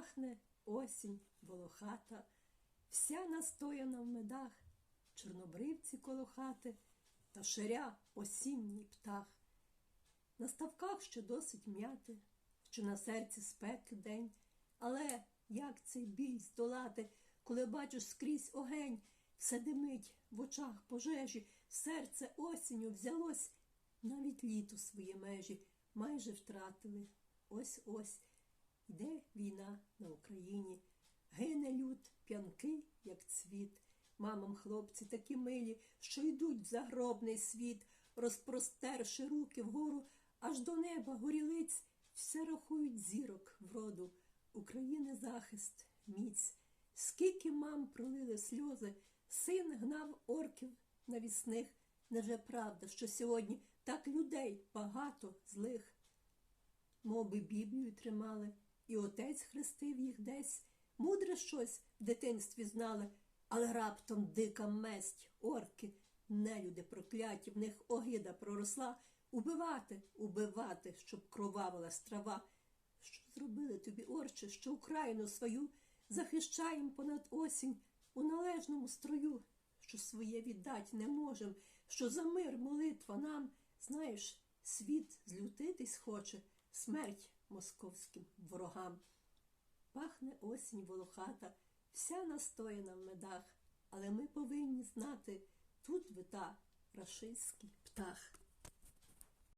Пахне осінь волохата, вся настояна в медах, чорнобривці коло хати та ширя осінній птах. На ставках ще досить м'яти, що на серці спеки день, але як цей біль здолати, коли бачиш скрізь огень, все димить в очах пожежі, серце осінню взялось, навіть літо свої межі майже втратили. Ось ось йде війна на Україні, гине люд, п'янкий, як цвіт. Мамам хлопці такі милі, що йдуть в загробний світ, розпростерши руки вгору, аж до неба горілиць, все рахують зірок вроду. України захист, міць. Скільки мам пролили сльози, син гнав орків навісних. Невже правда, що сьогодні так людей багато злих? Мов би Біблію тримали, і отець хрестив їх десь. Мудре щось в дитинстві знали, але раптом дика месть, орки, нелюди прокляті, в них огида проросла. Убивати, убивати, щоб кровавила страва. Що зробили тобі, орче, що Україну свою захищаєм понад осінь у належному строю, що своє віддать не можем, що за мир молитва нам, знаєш, світ злютитись хоче, смерть московським ворогам. Пахне осінь волохата, вся настояна в медах, але ми повинні знати, тут вита рашистський птах.